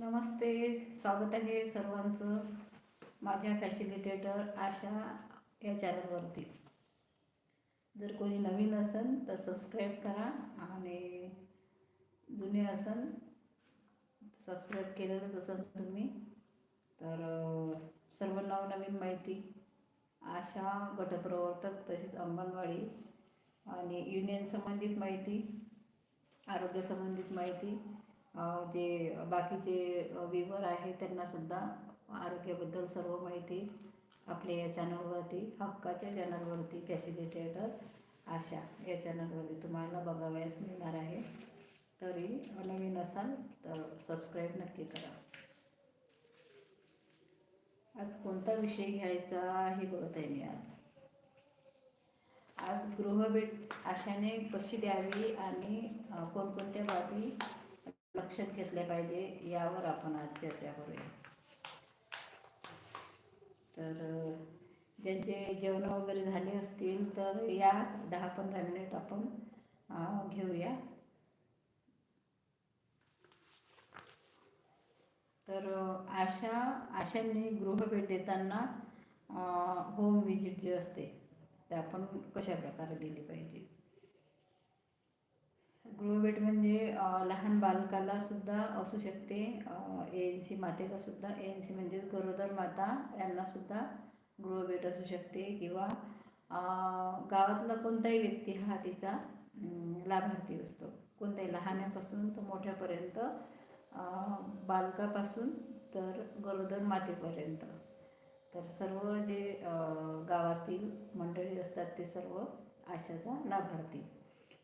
नमस्ते स्वागत आहे सर्वांचं माझ्या फॅसिलिटेटर आशा या चॅनलवरती. जर कोणी नवीन असेल तर सबस्क्राईब करा आणि जुने असेल सबस्क्राईब केलेलंच असेल तुम्ही तर सर्व नवनवीन माहिती आशा गटप्रवर्तक तसेच अंगणवाडी आणि युनियन संबंधित माहिती आरोग्यसंबंधित माहिती जे बाकीचे विवर आहे त्यांनासुद्धा आरोग्याबद्दल सर्व माहिती आपल्या या चॅनलवरती हक्काच्या चॅनलवरती फॅसिलिटेटर आशा या चॅनलवरती तुम्हाला बघावयास मिळणार आहे. तरी नवीन असाल तर सबस्क्राईब नक्की करा. आज कोणता विषय घ्यायचा हे बघत आहे मी आज. आज गृहभेट आशाने कशी द्यावी आणि कोणकोणत्या बाबी लक्षात घेतले पाहिजे यावर आपण आज चर्चा करूया. तर ज्यांचे जेवण वगैरे झाले असतील तर या दहा पंधरा मिनिट आपण घेऊया. तर आशा आशांनी गृहभेट देताना होम विजिट जे असते ते आपण कशा प्रकारे दिली पाहिजे? गृहभेट म्हणजे लहान बालकाला सुद्धा असू शकते. ए एन सी मातेला सुद्धा. ए एन सी म्हणजेच गरोदर माता यांना सुद्धा गृहभेट असू शकते किंवा गावातला कोणताही व्यक्ती हा तिचा लाभार्थी असतो. कोणत्याही लहानापासून तर मोठ्यापर्यंत बालकापासून तर गरोदर मातेपर्यंत. तर सर्व जे गावातील मंडळी असतात ते सर्व आशाचा लाभार्थी.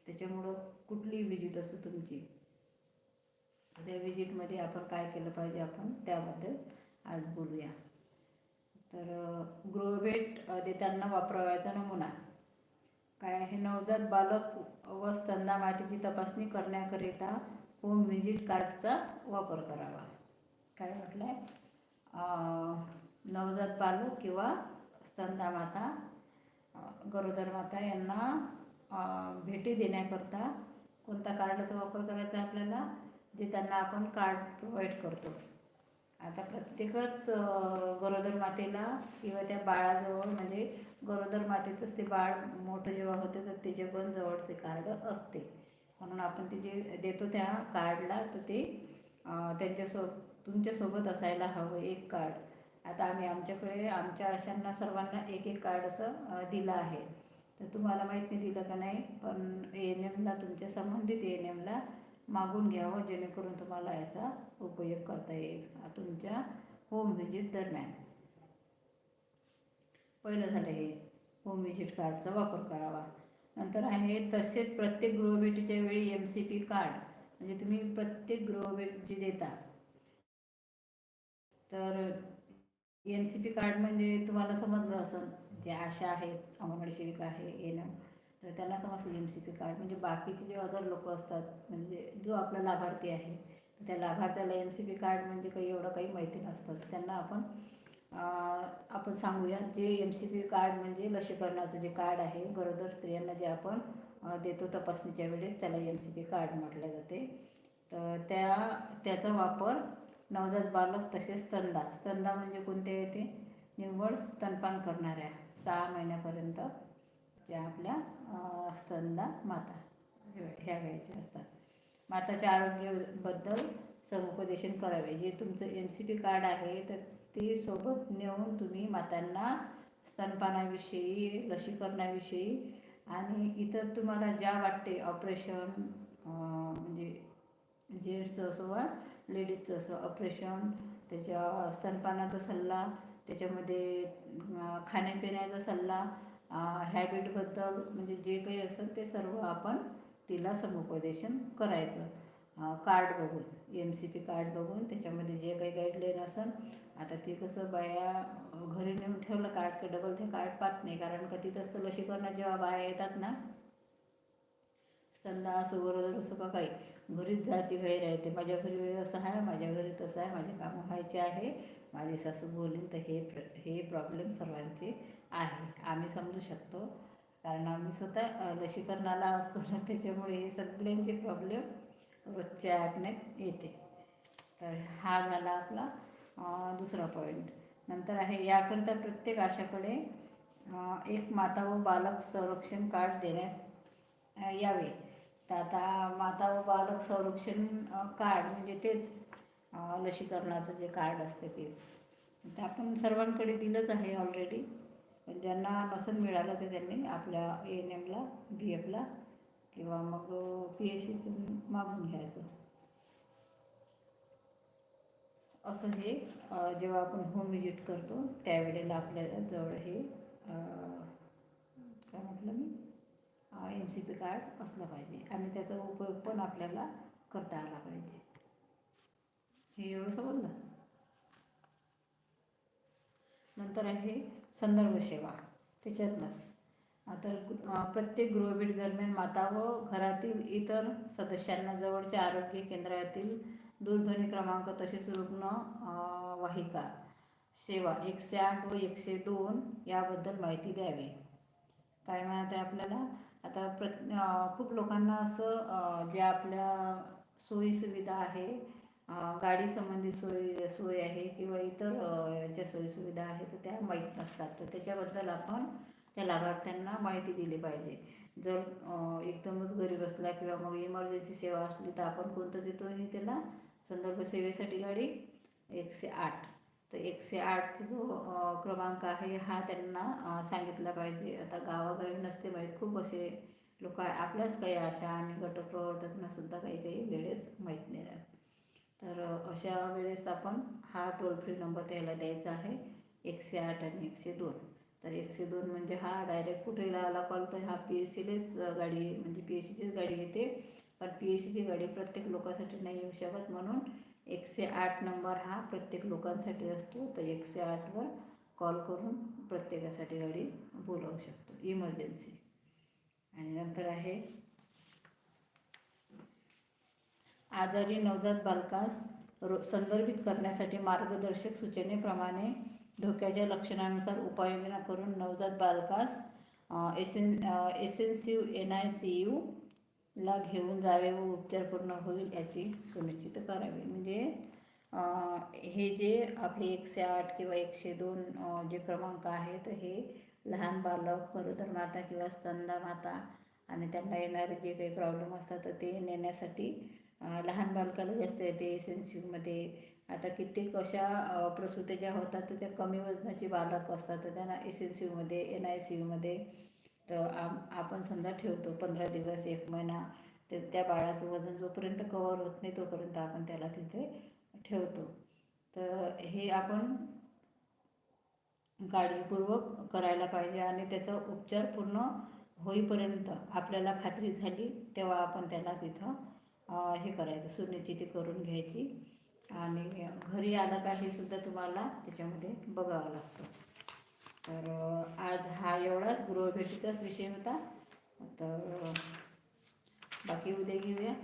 त्याच्यामुळं कुठली विजिट असो तुमची. त्या विजिटमध्ये आपण काय केलं पाहिजे आपण त्याबद्दल आज बोलूया. तर अ, गृहभेट देताना वापरावयाचा नमुना. काय आहे नवजात बालक व स्तंदा मातीची तपासणी करण्याकरिता होम व्हिजिट कार्डचा वापर करावा. काय म्हटलं आहे नवजात बालक किंवा स्तंदा माता गरोदर माता यांना भेटी देण्याकरता कोणता कार्डाचा वापर करायचा आहे आपल्याला जे त्यांना आपण कार्ड प्रोव्हाइड करतो. आता प्रत्येकच गरोदर मातेला किंवा त्या बाळाजवळ म्हणजे गरोदर मातेचंच ते बाळ मोठं जेव्हा होते तर त्याचे पण जवळ ते कार्ड असते. म्हणून आपण ते जे देतो त्या कार्डला तर ते त्यांच्यासो तुमच्यासोबत असायला हवं एक कार्ड. आता आम्ही आमच्याकडे आमच्या अशांना सर्वांना एक एक कार्ड असं दिलं आहे. तर तुम्हाला माहीत नाही दिलं का नाही पण ए एन एमला तुमच्या संबंधित ए एन एमला मागून घ्यावं जेणेकरून तुम्हाला याचा उपयोग करता येईल. तुमच्या होम व्हिजिट दरम्यान. पहिलं झालं हे होम व्हिजिट कार्डचा वापर करावा. नंतर आहे तसेच प्रत्येक गृहभेटीच्या वेळी एम सी पी कार्ड म्हणजे तुम्ही प्रत्येक गृहभेट जी देता. तर एम सी पी कार्ड म्हणजे तुम्हाला समजलं असं जे आशा आहेत अंगणवाडी सेविका आहे एन एम तर त्यांना समजलं एम सी पी कार्ड. म्हणजे बाकीचे जे अदर लोक असतात म्हणजे जो आपला लाभार्थी आहे त्या लाभार्थ्याला एम सी पी कार्ड म्हणजे काही एवढं काही माहिती नसतं. त्यांना आपण आपण सांगूया जे एम सी पी कार्ड म्हणजे लसीकरणाचं जे कार्ड आहे गरोदर स्त्रियांना जे आपण देतो तपासणीच्या वेळेस त्याला एम सी पी कार्ड म्हटलं जाते. तर त्या त्याचा वापर नवजात बालक तसेच स्तंदा स्तंदा म्हणजे कोणते येते? निव्वळ स्तनपान करणाऱ्या. सहा महिन्यापर्यंत ज्या आपल्या स्तनदा माता ह्या घ्यायच्या असतात. माताच्या आरोग्याबद्दल समुपदेशन करावे. जे तुमचं एम सी पी कार्ड आहे तर ते सोबत नेऊन तुम्ही मातांना स्तनपानाविषयी लसीकरणाविषयी आणि इतर तुम्हाला ज्या वाटते ऑपरेशन म्हणजे जेंट्सचं असो वा लेडीजचं असो ऑपरेशन त्याच्या स्तनपानाचा सल्ला त्याच्यामध्ये खाण्यापिण्याचा सल्ला हॅबिटबद्दल म्हणजे जे काही असेल ते सर्व आपण तिला समुपदेशन करायचं. कार्ड बघून एम सी पी कार्ड बघून त्याच्यामध्ये जे काही गाईडलाईन असेल आता ते कसं बाया घरी नेऊन ठेवलं कार्ड का डबल ते कार्ड पाहत नाही कारण का तिथं असतं लसीकरणात जेव्हा बाया येतात ना स्तंदा असो गरोदर असो का काही घरीच जायची घाई राहते. माझ्या घरी असं आहे माझ्या घरी तसं आहे माझे कामं व्हायचे आहे. माझी सासू बोलीन तर हे प्र हे प्रॉब्लेम सर्वांचे आहे. आम्ही समजू शकतो. कारण आम्ही स्वतः लसीकरणाला असतो ना त्याच्यामुळे हे सगळ्यांचे प्रॉब्लेम रोजच्या ऐकण्यात येते. तर हा झाला आपला दुसरा पॉईंट नंतर आहे याकरिता प्रत्येक आशाकडे एक माता व बालक संरक्षण कार्ड देण्यात यावे. तर आता माता व बालक संरक्षण कार्ड म्हणजे तेच लसीकरणाचं जे कार्ड असते तेच. ते आपण सर्वांकडे दिलंच आहे ऑलरेडी पण ज्यांना नसन मिळालं ते त्यांनी आपल्या ए एन एमला बी एफला किंवा मग पी एच सीतून मागून घ्यायचं. असं हे जेव्हा आपण होम विजिट करतो त्यावेळेला आपल्या जवळ हे काय म्हटलं मी? एम सी पी कार्ड असलं पाहिजे. आणि त्याचा उपयोग पण आपल्याला करता आला पाहिजे. हे एवढं समजलं? नंतर आहे संदर्भ सेवा त्याच्यातलंच तर प्रत्येक गृहभेट दरम्यान माता व घरातील इतर सदस्यांना जवळच्या आरोग्य केंद्रातील दूरध्वनी क्रमांक तसेच रुग्ण वाहिका सेवा एकशे आठ व एकशे दोन याबद्दल माहिती द्यावी. काय माहीत आहे आपल्याला? आता प्र खूप लोकांना असं ज्या जे आपल्या सोयीसुविधा आहे गाडी संबंधी सोयी सोय आहे किंवा इतर ज्या सोयीसुविधा आहे तर त्या माहीत नसतात. तर त्याच्याबद्दल आपण त्या लाभार्थ्यांना माहिती दिली पाहिजे. जर एकदमच घरी बसला किंवा मग इमर्जन्सी सेवा असली तर आपण कोणतं देतो हे त्याला? संदर्भ सेवेसाठी गाडी एकशे आठ. तर एकशे आठचा जो क्रमांक आहे हा त्यांना सांगितला पाहिजे. आता गावागावी नसते माहीत खूप असे लोक आपल्याच काही आशा आणि गटप्रवर्तकांनासुद्धा काही काही वेळेस माहीत नाही राहत. तर अशा वेळेस आपण हा टोल फ्री नंबर त्याला द्यायचा आहे. एकशे आठ आणि एकशे दोन. तर एकशे दोन म्हणजे हा डायरेक्ट कुठे लावला कॉल तर हा पी एस सीलेच गाडी म्हणजे पी एस सीचीच गाडी येते. पण पी एस सीची गाडी प्रत्येक लोकांसाठी नाही येऊ शकत म्हणून एकशे आठ नंबर हा प्रत्येक लोकांसाठी असतो. तर एकशे आठवर कॉल करून प्रत्येकासाठी गाडी बोलावू शकतो. इमर्जन्सी आणि नंतर आहे आजारी नवजात बालकास रो संदर्भित करण्यासाठी मार्गदर्शक सूचनेप्रमाणे धोक्याच्या लक्षणानुसार उपाययोजना करून नवजात बालकास एसेन एसेन्सिव S N I C U ला घेऊन जावे व उपचार पूर्ण होईल याची सुनिश्चित करावी. म्हणजे हे जे आपले एकशे आठ किंवा एकशे दोन जे क्रमांक आहेत हे लहान बालक गरोदर माता किंवा स्तनदा माता आणि त्यांना येणारे जे काही प्रॉब्लेम असतात तर ते नेण्यासाठी लहान बालकाला जास्त येते एस एन सी यूमध्ये आता कित्येक अशा अ, ज्या होतात तर त्या कमी वजनाची बालक असतात तर त्यांना एस एन सी यूमध्ये एन आय सी यूमध्ये तर आम आपण समजा ठेवतो पंधरा दिवस एक महिना तर त्या बाळाचं वजन जोपर्यंत कवर होत नाही तोपर्यंत आपण त्याला तिथे ठेवतो. तर हे आपण काळजीपूर्वक करायला पाहिजे आणि त्याचा उपचार पूर्ण होईपर्यंत आपल्याला खात्री झाली तेव्हा आपण त्याला तिथं हे करायचं सुनिश्चिती करून घ्यायची. आणि घरी आलं का हे सुद्धा तुम्हाला त्याच्यामध्ये बघावं लागतं. तर आज हा एवढाच गृहभेटीचाच विषय होता. तर बाकी उद्या घेऊया.